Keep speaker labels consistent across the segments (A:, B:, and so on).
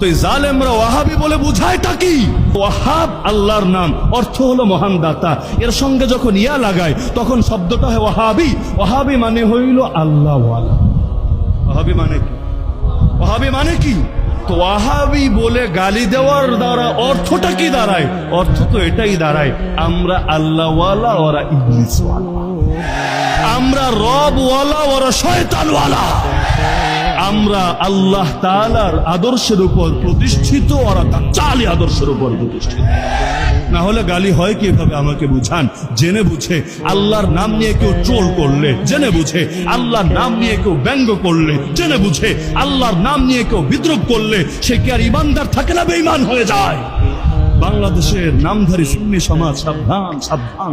A: তো বলে কি? ওয়াহাব আল্লাহর নাম, অর্থ হলো মহান দাতা। এর সঙ্গে যখন ইয়া তখন শব্দটা মানে হইল মানে কি? মানে কি? বলে গালি দেওয়ার দ্বারা অর্থটা কি দাঁড়ায়? অর্থ তো এটাই দাঁড়ায়, আমরা আল্লাহওয়ালা, ওরা আমরা রবওয়ালা, ওরা শয়তানওয়ালা। আমরা আল্লাহ তাআলার আদর্শের উপর প্রতিষ্ঠিত, ওরা তার চালি আদর্শের উপর প্রতিষ্ঠিত। না হলে গালি হয় কীভাবে? আমাকে বুঝান। জেনে বুঝে। আল্লাহর নাম নিয়ে কেউ ট্রোল করলে জেনে বুঝে। আল্লাহর নাম নিয়ে কেউ ব্যঙ্গ করলে জেনে বুঝে। আল্লাহর নাম নিয়ে কেউ বিদ্রুপ করলে সে কি আর ইমানদার থাকে না, বেঈমান হয়ে যায়? বাংলাদেশের নামধারী সুন্নি সমাজ, সাবধান সাবধান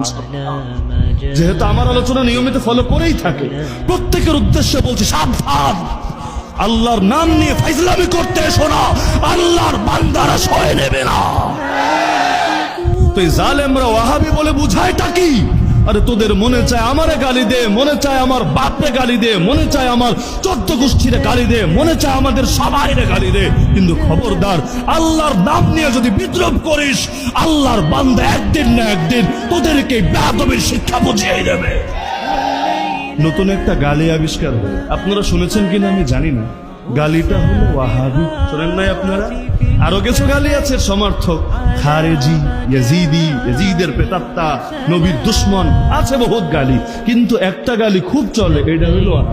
A: যেহেতু আমার আলোচনা নিয়মিত ফলো করেই থাকে। প্রত্যেকের উদ্দেশ্যে বলছি সাবধান। আল্লাহর নাম নিয়ে ফাইজলামি করতে এসো না। আল্লাহর বান্দারা সয়ে নেবে না। তো এই জালেমরা ওয়াহাবি বলে বুঝায়টা কি? আরে তোদের মনে চায় আমারে গালি দে, মনে চায় আমার বাপরে গালি দে, মনে চায় আমার চোদ্দ গোষ্ঠীরে গালি দে, মনে চায় আমাদের সবাইরে গালি দে। কিন্তু খবরদার, আল্লাহর নাম নিয়ে যদি বিদ্রোহ করিস, আল্লাহর বান্দা একদিন না একদিন তোদেরকে বেদবের শিক্ষা বুঝিয়ে দেবে। নতুন একটা গালি আবিষ্কার হলো আপনারা শুনেছেন কিনা আমি জানি না। গালিটা হলো ওয়াহাবি। শোনেন নাই আপনারা। আরও কিছু গালি আছে সমর্থক। খারেজি, ইয়াজিদি, ইয়াজিদের পেতাত্তা নবীর দুশ্মন, আছে বহুত গালি। কিন্তু একটা গালি খুব চলে, এটা হলো।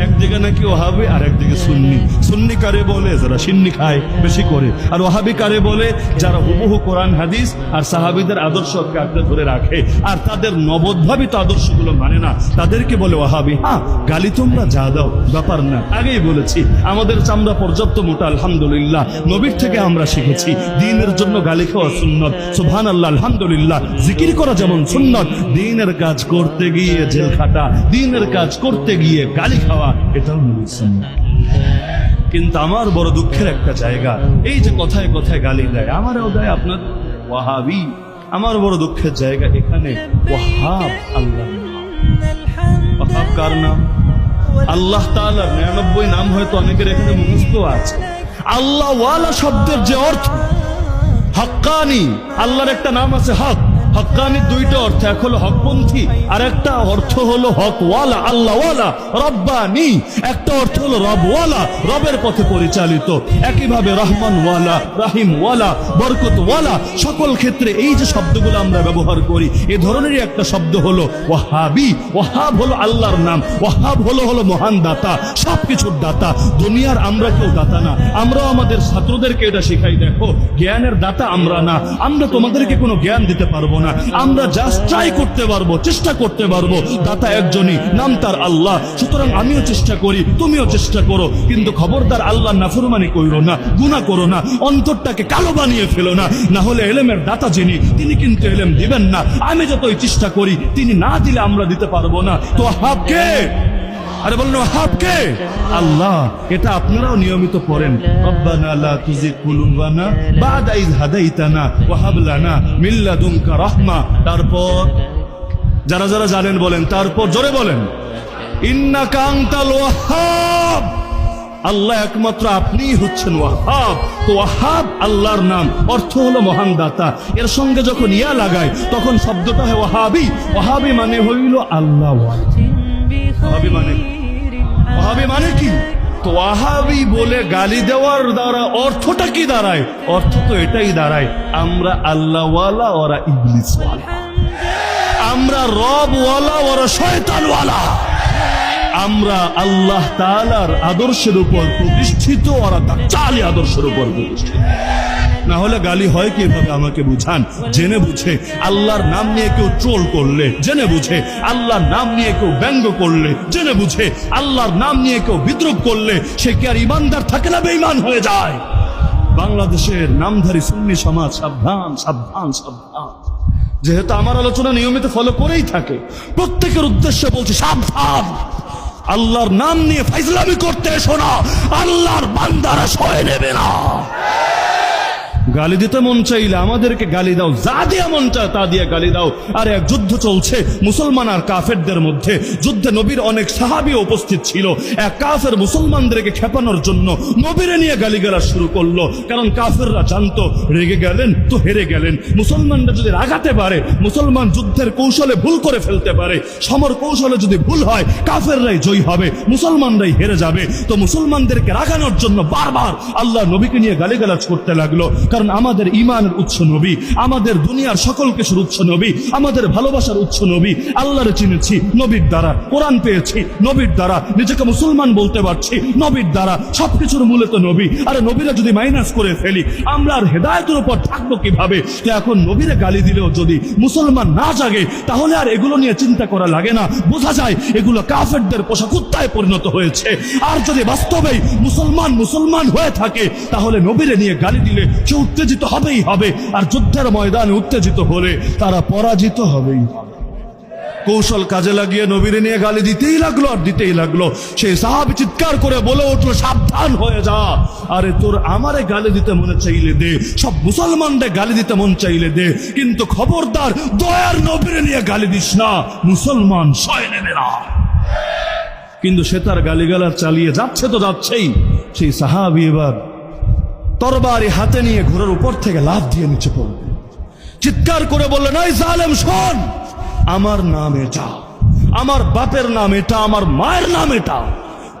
A: একদিকে নাকি ওহাবি, আর একদিকে সুন্নি। সুন্নি কারে বলে? যারা সিন্নি খায়, বেশি করে। আর ওহাবি কারে বলে? যারা হুবহু কোরআন, হাদিস আর সাহাবিদের আদর্শকে আঁকড়ে ধরে রাখে। আর তাদের নবোদ্ভাবিত আদর্শগুলো মানে না। তাদেরকে বলে ওহাবি হ্যাঁ গালি তোমরা যা দাও, ব্যাপার না। আগেই বলেছি, আমাদের চামড়া পর্যাপ্ত মোটা, আলহামদুলিল্লাহ। নবীর থেকে আমরা শিখেছি, দিনের জন্য গালি খাওয়া সুন্নত। সুবহান আল্লাহ আলহামদুলিল্লাহ। জিকির করা যেমন সুন্নত, দিনের কাজ করতে গিয়ে জেল খাটা, দিনের কাজ করতে গিয়ে গালি খাওয়া এটাও নবীর সুন্নত। কিন্তু আমার বড় দুঃখের একটা জায়গা, এই যে কথায় কথায় গালি দেয়, আমারও দেয় আপনার ওয়াহাবি। আমার বড় দুঃখের জায়গা এখানে, ওয়াহাব আল্লাহ। ওয়াহাব কার নাম? আল্লাহ তাআলার, নিরানব্বই নাম হয়তো অনেকের এখানে মুখস্থ আছে। আল্লাহ ওয়ালা শব্দের যে অর্থ, হক্কানি, আল্লাহর একটা নাম আছে হক। হক্কানির দুইটা অর্থ, এক হলো হকপন্থী আর একটা অর্থ হলো হকওয়ালা, আল্লাহওয়ালা, রব্বানি। একটা অর্থ হলো রবওয়ালা, রবের পথে পরিচালিত। একইভাবে রহমানওয়ালা, রাহিমওয়ালা, বরকতওয়ালা, সকল ক্ষেত্রে এই যে শব্দগুলো আমরা ব্যবহার করি, এ ধরনেরই একটা শব্দ হলো ওয়াহাবি। ওয়াহাব হলো আল্লাহর নাম, ওয়াহাব হলো হলো মহান দাতা, সবকিছুর দাতা। দুনিয়ার আমরা কেউ দাতা না, আমরাও আমাদের ছাত্রদেরকে এটা শিখাই, দেখো, জ্ঞানের দাতা আমরা না, আমরা তোমাদেরকে কোনো জ্ঞান দিতে পারব না। আমরা জাস্ট ট্রাই করতে পারব, চেষ্টা করতে পারব, দাতা একজনই, নাম তার আল্লাহ। সুতরাং আমিও চেষ্টা করি, তুমিও চেষ্টা করো। কিন্তু খবরদার আল্লাহ নাফরমানি করো না গুণা করো না, অন্তরটাকে কালো বানিয়ে ফেলো না। না হলে এলেমের দাতা যিনি, তিনি কিন্তু এলেম দিবেন না। আমি যতই চেষ্টা করি, তিনি না দিলে আমরা দিতে পারব না। তো হাবকে আরে বলল হাবকে? আল্লাহ, এটা আপনারাও নিয়মিত পড়েন। রব্বানা লা তুজিগ কুলুবানা বাদা ইয হাদাইতানা ওয়া হাব লানা মিন লাদুনকা রাহমা। তারপর, যারা যারা জানেন বলেন, তারপর জোরে বলেন। ইন্নাকা আনতাল ওয়াহ্হাব আল্লাহ একমাত্র আপনিই হচ্ছেন ওয়াহাব। তো ওয়াহাব আল্লাহর নাম, অর্থ হলো মহান দাতা। এর সঙ্গে যখন ইয়া লাগায়, তখন শব্দটা হয় ওয়াহাবি। ওয়াহাবি মানে হইল আল্লাহ। মানে কি? তোয়াহাবি বলে গালি দেওয়ার দ্বারা অর্থটা কি দাঁড়ায়? অর্থ তো এটাই দাঁড়ায়, আমরা আল্লাহওয়ালা, ওরা ইবলিসওয়ালা। আমরা রবওয়ালা, ওরা শয়তানওয়ালা। আমরা আল্লাহ তালার আদর্শের উপর প্রতিষ্ঠিত, ওরা তার চালি আদর্শের উপর প্রতিষ্ঠিত। না হলে গালি হয় কীভাবে? আমাকে বুঝান। জেনে বুঝে। আল্লাহর নাম নিয়ে কেউ ট্রোল করলে, জেনে বুঝে। আল্লাহর নাম নিয়ে কেউ ব্যঙ্গ করলে, জেনে বুঝে। আল্লাহর নাম নিয়ে কেউ বিদ্রুপ করলে, সে কি আর ইমানদার থাকে না বেঈমান হয়ে যায়? বাংলাদেশের নামধারী সুন্নি সমাজ সাবধান সাবধান সাবধান। যেহেতু আমার আলোচনা নিয়মিত ফলো করেই থাকে, প্রত্যেকের উদ্দেশ্যে বলছি সাবধান। আল্লাহর নাম নিয়ে ফাইজলামি করতে এসো না। আল্লাহর বান্দারা সয়ে নেবে না। গালি দিতে মন চাইলে আমাদেরকে গালি দাও। যা দিয়ে মন চায় তা দিয়ে গালি দাও। আর এক যুদ্ধ চলছে মুসলমান আর কাফেরদের মধ্যে। যুদ্ধে নবীর অনেক সাহাবি উপস্থিত ছিল। এক কাফের মুসলমানদেরকে খেপানোর জন্য নবীরে নিয়ে গালিগালা শুরু করল। কারণ কাফেররা জানতো, রেগে গেলেন তো হেরে গেলেন। মুসলমানরা যদি রাগাতে পারে, মুসলমান যুদ্ধের কৌশলে ভুল করে ফেলতে পারে। সমর কৌশলে যদি ভুল হয়, কাফেররাই জয়ী হবে, মুসলমানরাই হেরে যাবে। তো মুসলমানদেরকে রাগানোর জন্য বারবার আল্লাহ নবীকে নিয়ে গালিগালাজ করতে লাগল। কারণ আমাদের ইমানের উৎস নবী, আমাদের দুনিয়ার সকল কিছুর উৎস নবী, আমাদের ভালোবাসার উৎস নবী। আল্লাহরে চিনেছি, নবীর দ্বারা। কোরআন পেয়েছি, নবীর দ্বারা। নিজেকে মুসলমান বলতে পারছি, নবীর দ্বারা। সবকিছুর মূলে তো নবী। আরে নবীরা যদি মাইনাস করে ফেলি, আমরা আর হেদায়তের উপর থাকব কীভাবে? তো এখন নবীরে গালি দিলেও যদি মুসলমান না জাগে, তাহলে আর এগুলো নিয়ে চিন্তা করা লাগে না। বোঝা যায়, এগুলো কাফেরদের পোশাক কুত্তায় পরিণত হয়েছে। আর যদি বাস্তবেই মুসলমান মুসলমান হয়ে থাকে, তাহলে নবীরে নিয়ে গালি দিলে সে উত্তেজিত হবেই হবে। আর যুদ্ধের ময়দানে উত্তেজিত হলে তারা পরাজিত হবেই। কৌশল কাজে লাগিয়ে নবীরে নিয়ে গালি দিতেই লাগল আর দিতেই লাগল। সেই সাহাবি চিৎকার করে বলে উঠল, সাবধান হয়ে যা। আরে তোর আমারে গালি দিতে মনে চাইলে দে। সব মুসলমানদের গালি দিতে মন চাইলে দে। কিন্তু খবরদার, দয়ার নবীরে নিয়ে গালি দিস না। মুসলমান সয় নেবে না। কিন্তু সে তার গালিগালার চালিয়ে যাচ্ছে তো যাচ্ছেই। সেই সাহাবি এবার তরবারি হাতে নিয়ে ঘোড়ার উপর থেকে লাভ দিয়ে নিচে পড়বে চিৎকার করে বলল, নাই জালেম, শোন! আমার নাম এটা। আমার বাপের নাম এটা, আমার মায়ের নাম এটা।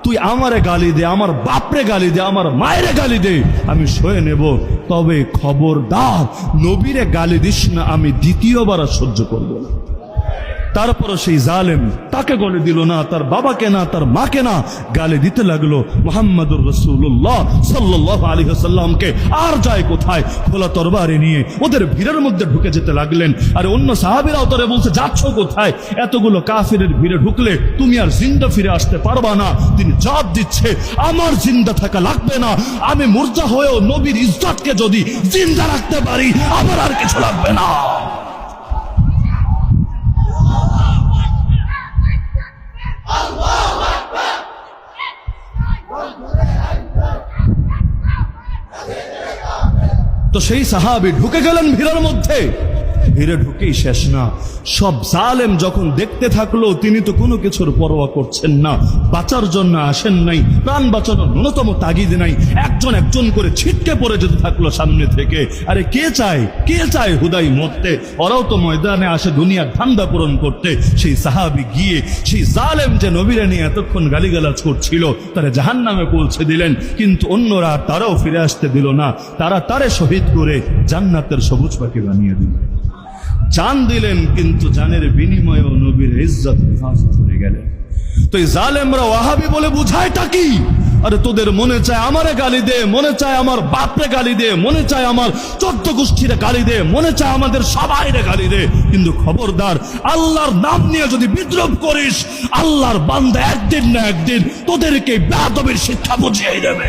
A: তুই আমারে গালি দে, আমার বাপরে গালি দে, আমার মায়েরে গালি দে, আমি সয়ে নেব। তবে খবরদার, নবীরে গালি দিস না, আমি দ্বিতীয়বার সহ্য করব না। তারপরও সেই জালেম তাকে গলে দিল না, তার বাবাকে না, তার মাকে না, গালে দিতে লাগল মোহাম্মদুর রসুল্লাহ সাল্লাহ আলী সাল্লামকে আর যায় কোথায়? খোলা তরবারি নিয়ে ওদের ভিড়ের মধ্যে ঢুকে যেতে লাগলেন। আর অন্য সাহাবিরাও তরে বলছে, যাচ্ছ কোথায়? এতগুলো কাফিরের ভিড়ে ঢুকলে তুমি আর জিন্দা ফিরে আসতে পারবা না। তিনি জবাব দিচ্ছে, আমার জিন্দা থাকা লাগবে না। আমি মুর্জা হয়েও নবীর ইজ্জতকে যদি জিন্দা রাখতে পারি, আমার আর কিছু লাগবে না। তো সেই সাহাবি ঢুকে গেলেন ভিড়ের মধ্যে। ভিড়ে ঢুকেই শেষ না। সব জালেম যখন দেখতে থাকল, তিনি তো কোনো কিছুর পরোয়া করছেন না। বাঁচার জন্য আসেন নাই। প্রাণ বাঁচানোর ন্যূনতম তাগিদ নাই। একজন একজন করে ছিটকে পড়ে যেতে থাকল সামনে থেকে। আরে কে চায়? কে চায় হুদাই মরতে? ওরাও তো ময়দানে আসে দুনিয়ার ধান্দা পূরণ করতে। সেই সাহাবি গিয়ে, সেই জালেম যে নবীরা নিয়ে এতক্ষণ গালিগালাজ করছিল, তারা জাহান নামে পৌঁছে দিলেন। কিন্তু অন্যরা তারাও ফিরে আসতে দিল না। তারা তারে শহীদ করে জান্নাতের সবুজ পাখি বানিয়ে দিল। জান দিলেন, কিন্তু জানের বিনিময়েও নবীর ইজ্জত হেফাজত হয়ে গেলেন। তো এই জালেমরা ওয়াহাবি বলে বুঝায়টা কি? আরে তোদের মনে চায় আমারে গালি দে, মনে চায় আমার বাপরে গালি দে, মনে চায় আমার চোদ্দ গোষ্ঠীরে গালি দে, মনে চায় আমাদের সবাইরে গালি দে। কিন্তু খবরদার, আল্লাহর নাম নিয়ে যদি বিদ্রোহ করিস, আল্লাহর বান্দা একদিন না একদিন তোদেরকে বেদবের শিক্ষা বুঝিয়ে দেবে।